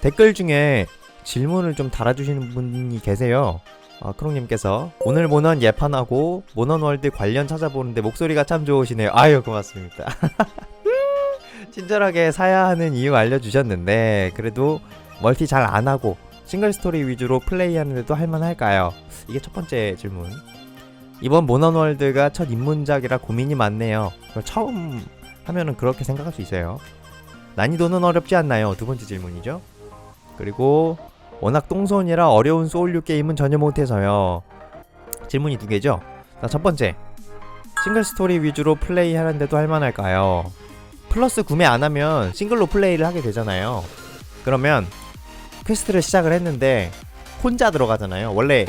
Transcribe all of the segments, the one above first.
댓글 중에 질문을 좀 달아주시는 분이 계세요. 아, 크롱님께서 오늘 모넌 예판하고 모넌월드 관련 찾아보는데 목소리가 참 좋으시네요. 아유 고맙습니다. 친절하게 사야 하는 이유 알려주셨는데 그래도 멀티 잘 안 하고 싱글 스토리 위주로 플레이하는데도 할만할까요? 이게 첫 번째 질문. 이번 모넌월드가 첫 입문작이라 고민이 많네요. 처음 하면은 그렇게 생각할 수 있어요. 난이도는 어렵지 않나요? 두 번째 질문이죠. 그리고 워낙 똥손이라 어려운 소울류 게임은 전혀 못해서요. 질문이 두 개죠. 자, 첫 번째. 싱글 스토리 위주로 플레이 하는데도 할만할까요? 플러스 구매 안 하면 싱글로 플레이를 하게 되잖아요. 그러면 퀘스트를 시작을 했는데 혼자 들어가잖아요. 원래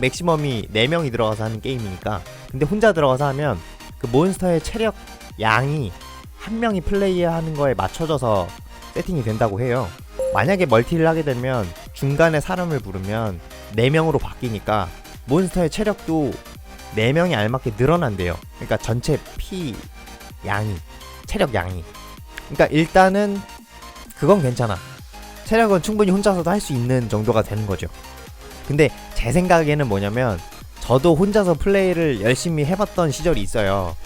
맥시멈이 4명이 들어가서 하는 게임이니까. 근데 혼자 들어가서 하면 그 몬스터의 체력 양이 한 명이 플레이하는 거에 맞춰져서 세팅이 된다고 해요. 만약에 멀티를 하게 되면 중간에 사람을 부르면 4명으로 바뀌니까 몬스터의 체력도 4명이 알맞게 늘어난대요. 그러니까 전체 피 양이 체력 양이. 그러니까 일단은 그건 괜찮아. 체력은 충분히 혼자서도 할 수 있는 정도가 되는 거죠. 근데 제 생각에는 뭐냐면 저도 혼자서 플레이를 열심히 해봤던 시절이 있어요.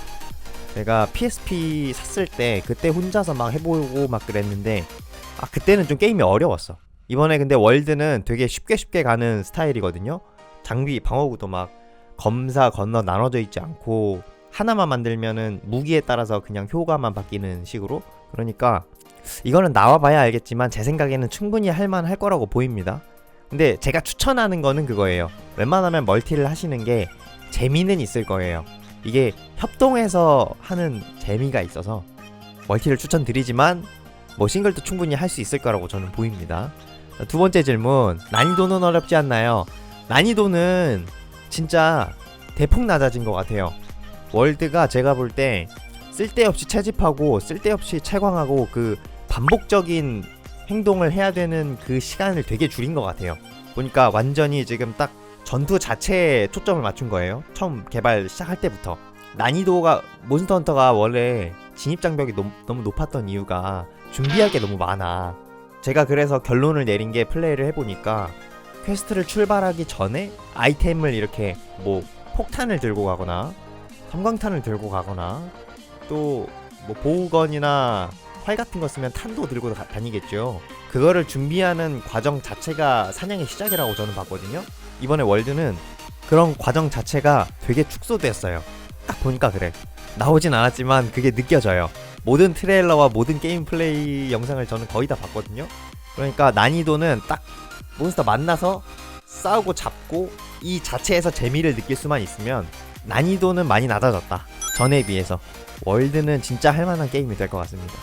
제가 PSP 샀을 때 그때 혼자서 막 해보고 막 그랬는데 아 그때는 좀 게임이 어려웠어. 이번에 근데 월드는 되게 쉽게 쉽게 가는 스타일이거든요. 장비 방어구도 막 검사 건너 나눠져 있지 않고 하나만 만들면은 무기에 따라서 그냥 효과만 바뀌는 식으로 그러니까 이거는 나와봐야 알겠지만 제 생각에는 충분히 할만할 거라고 보입니다. 근데 제가 추천하는 거는 그거예요. 웬만하면 멀티를 하시는 게 재미는 있을 거예요. 이게 협동해서 하는 재미가 있어서 멀티를 추천드리지만 뭐 싱글도 충분히 할 수 있을 거라고 저는 보입니다. 자, 두 번째 질문 난이도는 어렵지 않나요? 난이도는 진짜 대폭 낮아진 것 같아요. 월드가 제가 볼 때 쓸데없이 채집하고 쓸데없이 채광하고 그 반복적인 행동을 해야 되는 그 시간을 되게 줄인 것 같아요. 보니까 완전히 지금 딱 전투 자체에 초점을 맞춘 거예요. 처음 개발 시작할 때부터. 난이도가 몬스터 헌터가 원래 진입 장벽이 너무, 너무 높았던 이유가 준비할 게 너무 많아. 제가 그래서 결론을 내린 게 플레이를 해보니까 퀘스트를 출발하기 전에 아이템을 이렇게 뭐 폭탄을 들고 가거나 섬광탄을 들고 가거나 또 뭐 보호건이나 활 같은 거 쓰면 탄도 들고 가- 다니겠죠. 그거를 준비하는 과정 자체가 사냥의 시작이라고 저는 봤거든요. 이번에 월드는 그런 과정 자체가 되게 축소됐어요. 딱 보니까 그래. 나오진 않았지만 그게 느껴져요. 모든 트레일러와 모든 게임 플레이 영상을 저는 거의 다 봤거든요. 그러니까 난이도는 딱 몬스터 만나서 싸우고 잡고 이 자체에서 재미를 느낄 수만 있으면 난이도는 많이 낮아졌다. 전에 비해서 월드는 진짜 할만한 게임이 될 것 같습니다.